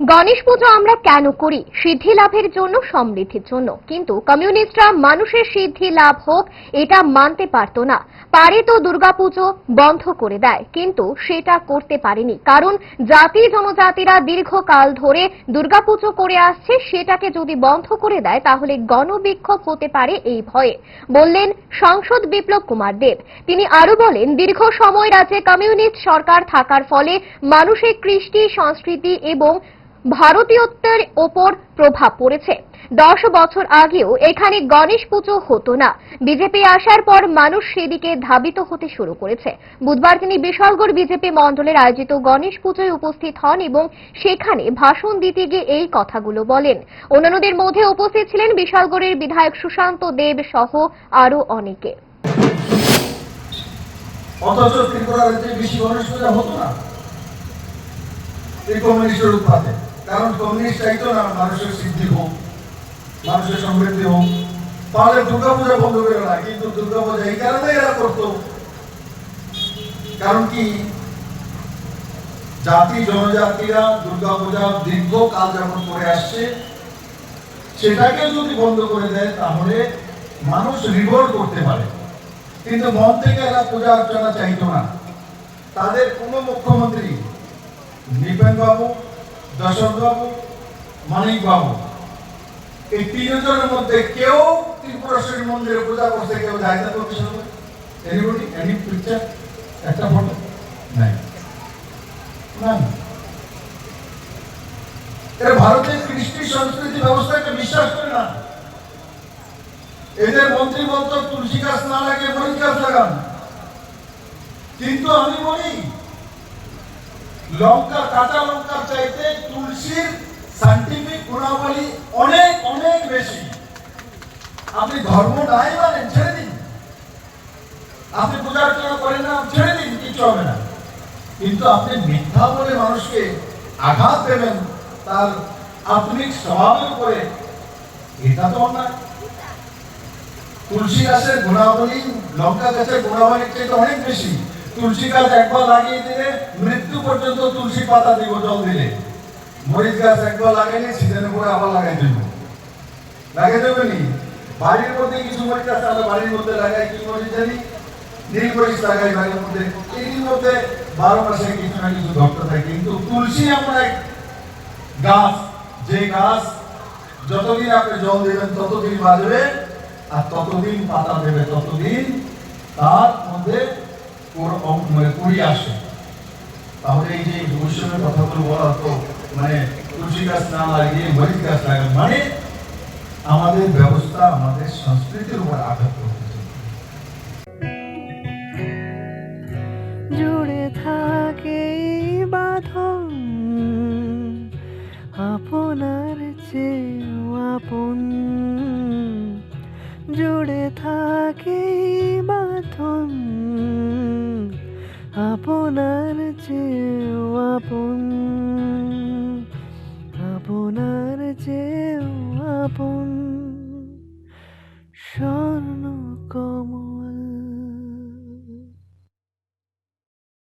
গণেশ পুজো আমরা কেন করি? সিদ্ধি লাভের জন্য, সমৃদ্ধির জন্য। কিন্তু কমিউনিস্টরা মানুষের সিদ্ধি লাভ হোক, এটা মানতে পারতো না। পারে তো দুর্গাপুজো, বন্ধ করে দেয়। কিন্তু সেটা করতে পারেনি। কারণ জাতি জনজাতিরা দীর্ঘকাল ধরে দুর্গাপুজো করে আসছে, সেটাকে যদি বন্ধ করে দেয়, তাহলে গণবিক্ষোভ হতে পারে এই ভয়ে। বললেন সংসদ বিপ্লব কুমার দেব। তিনি আরও বলেন, দীর্ঘ সময় রাজ্যে কমিউনিস্ট সরকার থাকার ফলে মানুষের কৃষ্টি, সংস্কৃতি এবং ভারতীয়ত্বের ওপর প্রভাব পড়েছে। দশ বছর আগেও এখানে গণেশ পুজো হতো না। বিজেপি আসার পর মানুষ সেদিকে ধাবিত হতে শুরু করেছে। বুধবার তিনি বিশালগড় বিজেপি মণ্ডলের আয়োজিত গণেশ পুজোয় উপস্থিত হন এবং সেখানে ভাষণ দিতে গিয়ে এই কথাগুলো বলেন। অন্যান্যদের মধ্যে উপস্থিত ছিলেন বিশালগড়ের বিধায়ক সুশান্ত দেব সহ আরও অনেকে। অথচ ত্রিপুরা রাজ্যে বেশি গণেশ পূজা হতো না। এই কমিউনিস্টের উৎপাদে কারণ কমিউনিস্ট চাইতো না মানুষের সিদ্ধি হোক, মানুষের সমৃদ্ধি হোক। তাহলে দুর্গা পূজা বন্ধ করে না কিন্তু দুর্গা পূজা এই কারণে এরা করত। কারণ কি? জাতি, জনজাতিরা দুর্গা পূজা দীর্ঘকাল যাপন করে আসছে। সেটাকে যদি বন্ধ করে দেয়, তাহলে মানুষ রিভোল্ট করতে পারে। কিন্তু মন থেকে এরা পূজা অর্চনা চাইতো না। তাদের কোনো মুখ্যমন্ত্রী নৃপেন বাবু দশরথ বাবু মানিক বাবু এই তিনজনের মধ্যে কেউ ত্রিপুরেশ্বরী মন্দিরে পূজা করতে কেউ যায় না এনিবডি এনি পিকচার একটা ফটো নাই। না এরা ভারতের কৃষ্টি সংস্কৃতি ব্যবস্থাকে বিশ্বাস করে না। এদের মন্ত্রী বলতো, তুলসী গাছ না লাগে মরিচ গাছ লাগান। কিন্তু আমি বলি লঙ্কা, কাঁচা লঙ্কার চাইতে তুলসীর সাইন্টিফিক গুণাবলী অনেক অনেক বেশি। আপনি ধর্ম নাই মানেন ছেড়ে দিন। আপনি পূজা অর্চনা করেন না, ছেড়ে দিন কিছু হবে না। কিন্তু আপনি মিথ্যা বলে মানুষকে আঘাত দেবেন, তার আধুনিক স্বভাবের উপরে এটা তো অন্যায়। তুলসী গাছের গুণাবলী, লঙ্কা গাছের গুণাবলীর চাইতে অনেক বেশি। তুলসী গাছ একবার লাগিয়ে দিলে মৃত্যু পর্যন্ত তুলসী পাতা দিব, জল দিলে। মরিচ গাছ একবার লাগাইলে সিজনে পরে আবার লাগাই দেব। লাগাই দেবে নি? বাড়ির মধ্যে কিছু মরিচ গাছ আমরা বাড়ির মধ্যে লাগাই, কি মরিচ জানি? নীল মরিচ লাগাই বাড়ির মধ্যে। এর মধ্যে বারো মাসে কিছু না কিছু ধরতে থাকে। কিন্তু তুলসী এক গাছ, যে গাছ যতদিন আপনি জল দেবেন, ততদিন বাজবে আর ততদিন পাতা দেবে, ততদিন তার মানে কুড়ি আসে। তাহলে এই যে বৈষম্যের কথাগুলো বলা তো মানে তুলসী গাছ না লাগিয়ে মরিচ গাছ লাগান মানে আমাদের ব্যবস্থা আমাদের সংস্কৃতির উপর আঘাত জুড়ে থাকে বাঁধন, আপনার চেয়েও আপন। জুড়ে থাকে বাঁধন আপনার যে আপন আপনার যে আপন। সব